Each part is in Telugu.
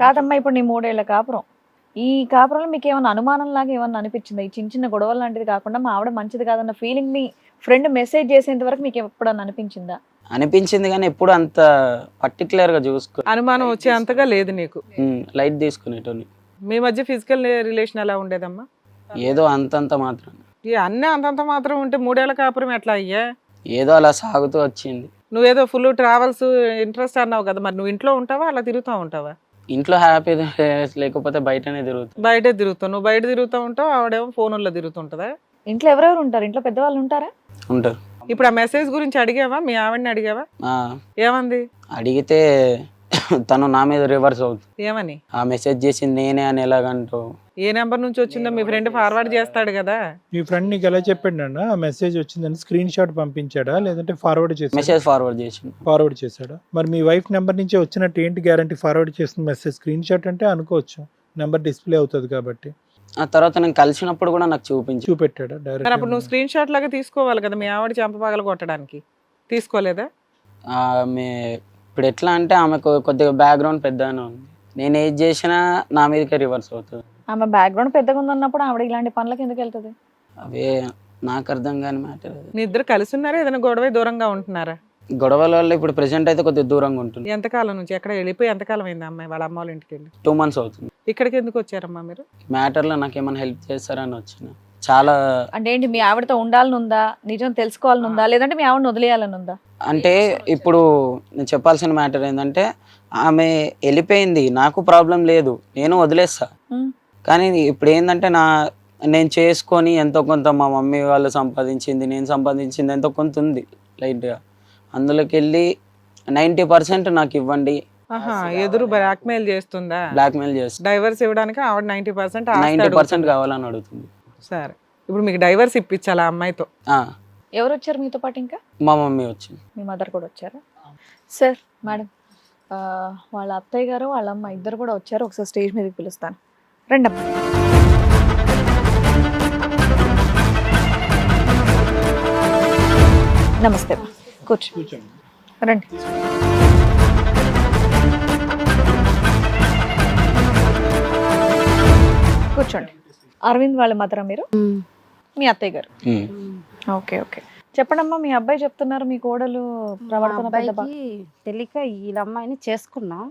కాదమ్మా ఇప్పుడు నీ మూడేళ్ళ కాపురం. ఈ కాపురంలో మీకు ఏమైనా అనుమానం లాగా ఏమన్నా అనిపించిందా? ఈ చిన్న చిన్న గొడవలు లాంటిది కాకుండా మా ఆవిడ మంచిది కాదన్న ఫీలింగ్ని ఫ్రెండ్ మెసేజ్ చేసేంత వరకు మీకు ఎప్పుడన్నా అనిపించిందా? అనిపించింది కానీ ఎప్పుడు అంత పర్టికులర్గా చూసుకో అనుమానం వచ్చే అంతగా లేదు నీకు? లైట్ తీసుకునేటోని. మీ మధ్య ఫిజికల్ రిలేషన్ ఎలా ఉండేదమ్మా? ఏదో అంతంత మాత్రం. ఈ అన్నీ అంతంత మాత్రం ఉంటే మూడేళ్ళ కాపురం ఎట్లా అయ్యా? ఏదో అలా సాగుతూ వచ్చింది. నువ్వేదో ఫుల్ ట్రావెల్స్ ఇంట్రెస్ట్ అన్నావు కదా మరి నువ్వు ఇంట్లో ఉంటావా అలా తిరుగుతూ ఉంటావా? ఇంట్లో హ్యాపీ లేకపోతే బయటనే తిరుగుతుంది బయటే తిరుగుతావు. నువ్వు బయట తిరుగుతూ ఉంటావు ఆవిడేమో ఫోన్లో తిరుగుతుంటదా? ఇంట్లో ఎవరెవరు ఉంటారు? ఇంట్లో పెద్దవాళ్ళు ఉంటారా? ఉంటారు. ఇప్పుడు ఆ మెసేజ్ గురించి అడిగావా? మీ ఆవిడని అడిగావా? ఆ, ఏమంది? అడిగితే తను నా మీద రివర్స్ అవుతుంది ఏమని? ఆ మెసేజ్ చేసింది నేనే అని ఎలాగంటూ ఏ నెంబర్ నుంచి వచ్చిందో మీ ఫ్రెండ్ ఫార్వర్డ్ చేస్తాడు కదా. మీ ఫ్రెండ్ నీకు ఎలా చెప్పాడు ఆ మెసేజ్ వచ్చిందని స్క్రీన్ షాట్ పంపించాడా? లేదంటే ఫార్వర్డ్ చేసాడా మెసేజ్ ఫార్వర్డ్ చేసింది ఫార్వర్డ్ చేశాడా? మరి మీ వైఫ్ నెంబర్ నుంచి వచ్చినట్టు ఏంటి గ్యారంటీ ఫార్వర్డ్ చేసిన మెసేజ్ స్క్రీన్ షాట్ అంటే అనుకోవచ్చు. నెంబర్ డిస్ప్లే అవుతుంది కాబట్టి. ఆ తర్వాత నేను కలిసినప్పుడు కూడా నాకు చూపించు చూపెట్టాడా? మరి అప్పుడు నువ్వు డైరెక్ట్ స్క్రీన్ షాట్ లాగా తీసుకోవాలి కదా మీ ఆవిడ చెంప పగల కొట్టడానికి. తీసుకోలేదా? ఆమె ఇప్పుడు ఎట్లా అంటే ఆమెకు కొద్దిగా బ్యాక్గ్రౌండ్ పెద్దగానే ఉంది. నేను ఏది చేసినా నా మీదకే రివర్స్ అవుతుంది. ఆమె బ్యాక్గ్రౌండ్ పెద్దగా ఉందన్నప్పుడు ఆవిడ ఇలాంటి పనులకు ఎందుకు వెళ్తుంది? అవే నాకు అర్థం కాని మ్యాటర్ మీ ఇద్దరు కలిసి ఉన్నారా ఏదైనా గొడవ దూరంగా ఉంటున్నారా? గొడవల వల్ల ఇప్పుడు ప్రెసెంట్ అయితే కొద్దిగా దూరంగా ఉంటుంది. ఎంతకాలం నుంచి? ఎక్కడ వెళ్ళిపోయి ఎంతకాలం అయింది అమ్మాయి వాళ్ళ అమ్మ వాళ్ళ ఇంటికి వెళ్ళి? టూ మంత్స్ అవుతుంది. ఇక్కడికి ఎందుకు వచ్చారమ్మా మీరు? మ్యాటర్లో నాకు ఏమైనా హెల్ప్ చేస్తారని వచ్చిన. చాలా అంటే ఏంటి మీ ఆవిడతో ఉండాలని ఉందా నిజం తెలుసుకోవాలని ఉందా లేదంటే మీ ఆవిడని వదిలేయాలని ఉందా అంటే ఇప్పుడు నేను చెప్పాల్సిన మ్యాటర్ ఏంటంటే ఆమె వెళ్ళిపోయింది. నాకు ప్రాబ్లం లేదు. నేను వదిలేస్తా. కానీ ఇప్పుడు ఏంటంటే నా నేను చేసుకొని ఎంతో కొంత మా మమ్మీ వాళ్ళు సంపాదించింది నేను సంపాదించింది ఎంతో కొంత ఉంది లైట్గా. అందులోకి వెళ్ళి నైంటీ పర్సెంట్ నాకు ఇవ్వండి. ఎదురు బ్లాక్మెయిల్ చేస్తుందా? బ్లాక్మెయిల్ చేస్తా. డైవర్స్ ఇవ్వడానికి ఆవిడ నైన్టీ పర్సెంట్ నైంటీ పర్సెంట్ కావాలని అడుగుతుంది. సరే. ఇప్పుడు మీకు డైవర్స్ ఇప్పించాలి ఆ అమ్మాయితో? ఎవరు వచ్చారు మీతో పాటు ఇంకా? మా మమ్మీ వచ్చింది. మీ మదర్ కూడా వచ్చారా? సార్. మేడం వాళ్ళ అత్తయ్య గారు వాళ్ళ అమ్మ ఇద్దరు కూడా వచ్చారు. ఒకసారి స్టేజ్ మీదకి పిలుస్తాను. రండి అమ్మా నమస్తే అమ్మా. కూర్చో. కూర్చోండి. రండి. కూర్చోండి. అరవింద్ వాళ్ళ మదరా మీరు? మీ అత్తయ్య గారు. Okay okay. చెప్పండమ్మా మీ అబ్బాయి చెప్తున్నారు మీ కోడలు మా ప్రవర్తన పెద్ద బా- అబ్బాయికి తెలియక వీళ్ళ అమ్మాయిని చేసుకున్నాం.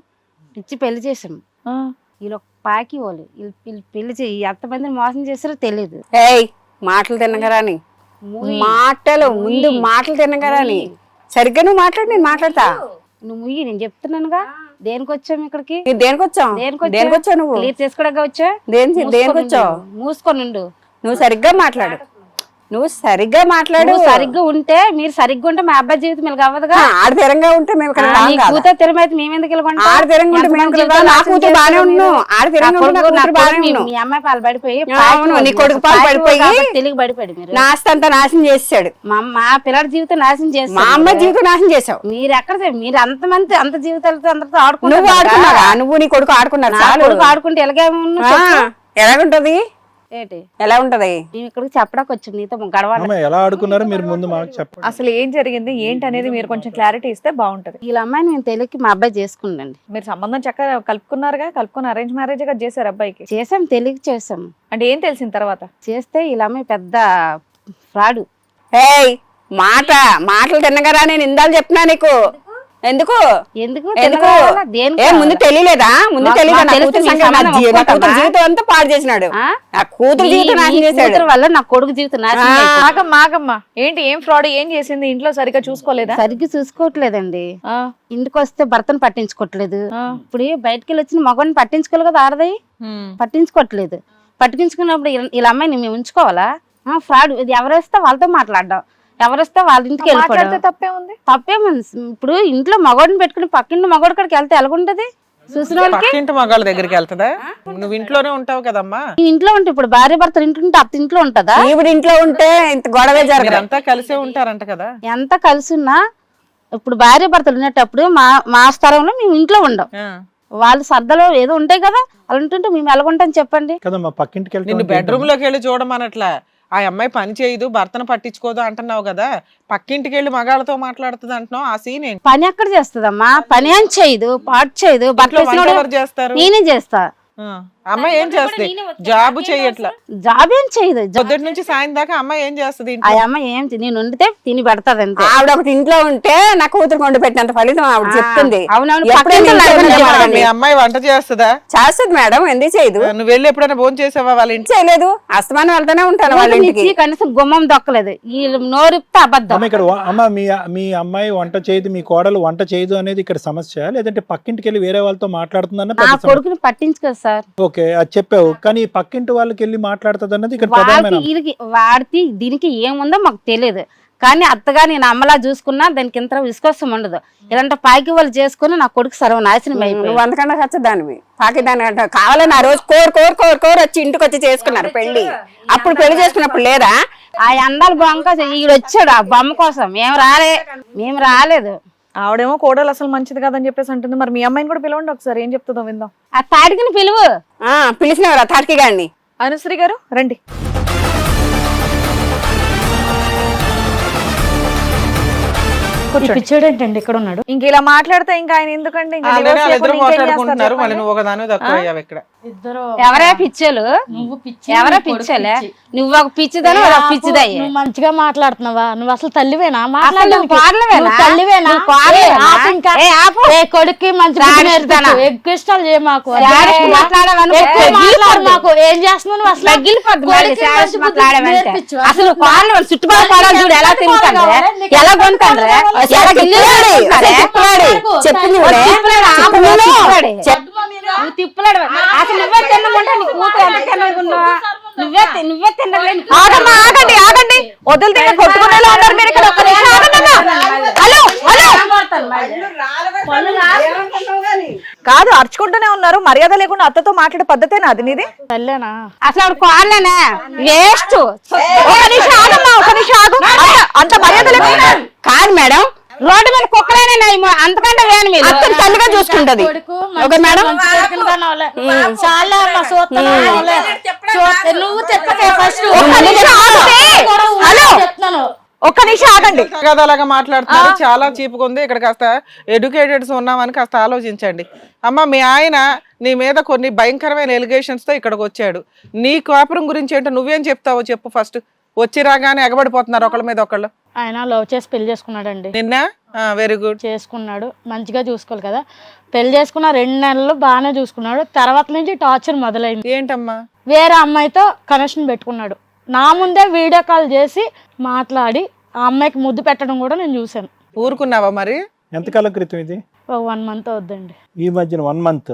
ఇచ్చి పెళ్ళి చేసాం ఆ, వీళ్ళు ఒక పాకి వాళ్ళు. వీళ్ళు వీళ్ళు పెళ్ళి చేయి ఎంతమందిని మోసం చేస్తారో తెలియదు ఏయ్ మాటలు తినగరాని. మాటలు ముందు. మాటలు తినగరాని సరిగ్గా నువ్వు మాట్లాడు నేను మాట్లాడతా. నువ్వు ముయ్యి నేను చెప్తున్నానుగా. దేనికి వచ్చాం ఇక్కడికి? నీకు దేనికి వచ్చావు దేనికి వచ్చా? దేనికి వచ్చావు నువ్వు? క్లియర్ చేసుకోవడానికి వచ్చా? దేని దేనికి వచ్చావు మూసుకొనుండు నువ్వు సరిగ్గా మాట్లాడు. నువ్వు సరిగ్గా మాట్లాడు. సరిగ్గా ఉంటే మీరు సరిగ్గా ఉంటే మా అబ్బాయి జీవితం ఇలా అవ్వదుగా ఆడతీరంగా ఉంటే మేము? కూతురు తిరుమైతే మేము ఎందుకు మీ- అమ్మాయి పాలు పడిపోయి నీ కొడుకు పాలు పడిపోయి కాబట్టి తెలివి పడిపోయాడు మీరు. అంతా నాశనం చేసాడు మా పిల్లడి జీవితం నాశనం చేస్తారు మా అమ్మ మీరు. జీవితం నాశనం చేసావు మీరు ఎక్కడ మీరు అంతమంది అంత జీవితాలతో అందరితో ఆడుకున్నారా నువ్వు నీ కొడుకు ఆడుకున్నారు కొడుకు ఆడుకుంటే ఎలాగే ఎలాగుంటది? ఏంటి? ఎలా ఉంటది? మేము ఇక్కడికి చెప్పడానికి వచ్చాం నీతో గడవ అమ్మ ఎలా ఆడుకున్నారో మీరు ముందు మాకు చెప్పండి. అసలు ఏం జరిగింది? ఏంటి అనేది మీరు కొంచెం క్లారిటీ ఇస్తే బాగుంటది. వీళ్ళ అమ్మాయిని మేము తెలియక మా అబ్బాయి చేసుకుండండి మీరు సంబంధం చక్కగా కలుపుకున్నారుగా? కలుపుకుని అరేంజ్ మ్యారేజ్గా చేశారు అబ్బాయికి? చేసాం తెలియక చేసాం అంటే ఏం తెలిసిన తర్వాత? చేస్తే వీళ్ళ అమ్మాయి పెద్ద ఫ్రాడు. ఏయ్ మాట మాటలు తిన్నగరా నేను ఇందాలు చెప్తున్నా నీకు? ఎందుకు? ఎందుకు? ఎందుకు? ఏ ముందు తెలియలేదా? ముందు తెలియదా? జీవితం అంతా పాడు చేసినాడు. ఆ? నా కూతురు జీవితం నాశనం చేశాడు. వల్ల నా కొడుకు జీవితం నాశనం. మాకమ్మ ఏంటి ఏం ఫ్రాడ్ ఏం చేసింది? ఇంట్లో సరిగ్గా చూసుకోలేదా? సరిగ్గా చూసుకోవట్లేదండి. ఆ, ఇంటికి వస్తే భర్తను పట్టించుకోవట్లేదు. ఇప్పుడు బయటకు వెళ్ళి వచ్చిన మగవాడిని పట్టించుకోవాలి కదా ఆడది? పట్టించుకోవట్లేదు. పట్టించుకున్నప్పుడు వీళ్ళ అమ్మాయిని మేము ఉంచుకోవాలా? ఫ్రాడ్. ఇది ఎవరేస్తే వాళ్ళతో మాట్లాడడం. ఎవరేస్తే వాళ్ళ ఇంటికి వెళ్ళిపోవడం. తప్పే ఉంది తప్పేముంది. ఇప్పుడు ఇంట్లో మగవాడిని పెట్టుకుని పక్కింటి మగవాడి కాడికి వెళ్తే ఎలాగుంటది? చూసిన వాళ్ళకి? పక్కింటి మగాళ్ళ దగ్గరికి వెళ్తుందా? నువ్వు ఇంట్లోనే ఉంటావు కదమ్మా. ఇంట్లో ఉంటే ఇప్పుడు భార్య భర్తలు ఇంట్లో అత్త ఇంట్లో ఉంటుందా? ఈవిడ ఇంట్లో ఉంటే ఇంత గొడవే జరగదు. మీరంతా కలిసే ఉంటారంట కదా. ఎంత కలిసి ఉన్నా ఇప్పుడు భార్య భర్తలు ఉండేటప్పుడు మా మా స్థలంలో మేము ఇంట్లో ఉండం. ఆ. వాళ్ళ సర్దలో ఏదో ఉంటాయి కదా అలా ఉంటుంటే మేము ఎలాగుంటాం చెప్పండి? కదా మా పక్కింటికి నిన్ను బెడ్రూమ్లోకి వెళ్ళి చూడమనట్లా. ఆ అమ్మాయి పని చేయదు భర్తను పట్టించుకోదు అంటున్నావు కదా. పక్కింటికి వెళ్ళి మగాళ్ళతో మాట్లాడుతుంది అంటున్నావు. ఆ సీన్ ఏంటి? పని ఎక్కడ చేస్తుందమ్మా? పని ఏం చేయదు పాటు చేయదు బట్టలు చేస్తారు? నేనే చేస్తా. ఆ, అమ్మాయి ఏం చేస్తుంది? జాబ్ చేయట్లా. జాబ్ ఏం చేయదు పొద్దుటి నుంచి సాయం దాకా అమ్మాయి ఏం చేస్తుంది ఆ అమ్మ ఏం నేను వండితే తిని పెడతాది అంతే. ఆవిడ ఒకటి ఇంట్లో ఉంటే నా కూతురు కొండు పెట్టినంత ఫలితం ఆవిడ చెప్తుంది. అవునవును. మీ అమ్మాయి వంట చేస్తుందా? చేస్తుంది మేడం ఎందుకు చేయదు? నువ్వు వెళ్ళి ఎప్పుడైనా భోజనం చేసావా వాళ్ళ ఇంటి చేయలేదు. అస్తమానం వెళ్తానే ఉంటాను వాళ్ళ ఇంటికి. కనీసం గుమ్మం దొక్కలేదు. వీళ్ళు నోరిప్తే అబద్ధం. అమ్మ ఇక్కడ అమ్మ మీ మీ అమ్మాయి వంట చేయదు మీ కోడలు వంట చేయదు అనేది ఇక్కడ సమస్య. లేదంటే పక్కింటికి వెళ్ళి వేరే వాళ్ళతో మాట్లాడుతుందన్న కొడుకుని పట్టించుకోదు సార్. ఓకే అది చెప్పావు. కానీ పక్కింటి వాళ్ళకి వెళ్ళి మాట్లాడుతుంది అన్నది ఇక్కడ ప్రధానమైన వాడికి దీనికి ఏముందో మాకు తెలియదు. కానీ అత్తగా నేను అమ్మలా చూసుకున్నా దానికి ఇంత విశ్వాసం ఉండదు. ఇలాంటి పైకి వాళ్ళు చేసుకుని నా కొడుకు సర్వనాశనం నువ్వు అయిపోయింది అంతకన్నా ఖచ్చిదానివి పాకిదాని అంట కావాలని ఆ రోజు కోరు కోరు కోరు కోరు వచ్చి ఇంటికి వచ్చి చేసుకున్నారు పెళ్ళి అప్పుడు పెళ్ళి చేసుకున్నప్పుడు లేదా? ఆ అందాలు బొమ్మ ఈడు వచ్చాడు ఆ బొమ్మ కోసం. మేము రాలే మేము రాలేదు. ఆవిడేమో కోడలు అసలు మంచిది కాదని చెప్పేసి అంటుంది. మరి మీ అమ్మాయిని కూడా పిలవండి ఒకసారి. ఏం చెప్తుందో విందాం. ఆ తాడికిని పిలువు. ఆ పిలిచినవారు తాటికి గాడిని? అనుశ్రీ గారు రండి. పిచ్చాడు ఏంటండి? ఇక్కడ ఉన్నాడు. ఇంక ఇలా మాట్లాడితే ఇంకా ఆయన ఎందుకండి? ఇంకా ఆల్రెడీ divorce వాళ్ళిద్దరు చేయకుండా ఇంకేం చేస్తారు మాట్లాడుకుంటున్నారు. మళ్ళీ చెప్పండి? నువ్వు ఒకదాని తక్కువ అయ్యావు ఇక్కడ. ఇద్దరు ఎవరే పిచ్చలు? నువ్వు పిచ్చి ఎవరే పిచ్చలే? పిచ్చి. నువ్వు ఒక పిచ్చిదని పిచ్చిదయ్యే నువ్వు మంచిగా మాట్లాడుతున్నావా? నువ్వు అసలు తల్లివేనా. ఏ కొడుక్కి మంచి. ఎక్కువ మాకు. ఏం చేస్తున్నావు నువ్వు అసలు. అసలు చుట్టుపక్కల చూడు ఎలా కడుక్కుంటారే? తిప్పలాడి. చెప్పింది అసలు నువ్వే తిన్నమంటే నీ కూతురు ఎంత? నువ్వే నువ్వే ఆగమ్మా ఆగండి ఆగండి వదిలితే కొట్టుకునేలా ఉన్నారు మీరు ఇక్కడ ఒక్క నిమిషం ఆగండి. Hello hello. కాదు అరుచుకుంటూనే ఉన్నారు. మర్యాద లేకుండా అత్తతో మాట్లాడే పద్ధతేనా అది నీది? తల్లేనా అసలు ఆవిడ కోడలేనే? వేస్ట్. ఒక నిమిషం ఆగమ్మా ఒక నిమిషం ఆగు. అంత- అంత మర్యాద లేకుండా కాదు మేడం రోడ్డు మీద కుక్కలైనా నయము, అంతకంటే వేను మీరు అత్తను తల్లిగా చూసుకుంటది. Okay madam. చాలా నువ్వు. హలో. ఒక్క నిమిషం ఆగండి. అలాగా మాట్లాడుతున్నారు. చాలా చీపుగా ఉంది. ఇక్కడ కాస్త ఎడ్యుకేటెడ్స్ ఉన్నామని కాస్త ఆలోచించండి. అమ్మ మీ ఆయన నీ మీద కొన్ని భయంకరమైన ఎలిగేషన్స్తో ఇక్కడికి వచ్చాడు. నీ కాపురం గురించి ఏంటో నువ్వేం చెప్తావో చెప్పు ఫస్ట్ వచ్చి రాగానే ఎగబడిపోతున్నారు ఒకళ్ళ మీద ఒకళ్ళు. ఆయన లవ్ చేసి పెళ్ళి చేసుకున్నాడండి. నిన్న? వెరీ గుడ్ చేసుకున్నాడు. మంచిగా చూసుకోవాలి కదా. పెళ్ళి చేసుకున్న రెండు నెలలు బాగానే చూసుకున్నాడు. తర్వాత నుంచి టార్చర్ మొదలైంది. ఏంటమ్మా? వేరే అమ్మాయితో కనెక్షన్ పెట్టుకున్నాడు. నా ముందే వీడియో కాల్ చేసి మాట్లాడి ఆ అమ్మాయికి ముద్దు పెట్టడం కూడా నేను చూశాను. ఊరుకున్నావా మరి? ఎంతకాలం క్రితం ఇది? ఒక వన్ మంత్ అవుద్దండి. ఈ మధ్యన one month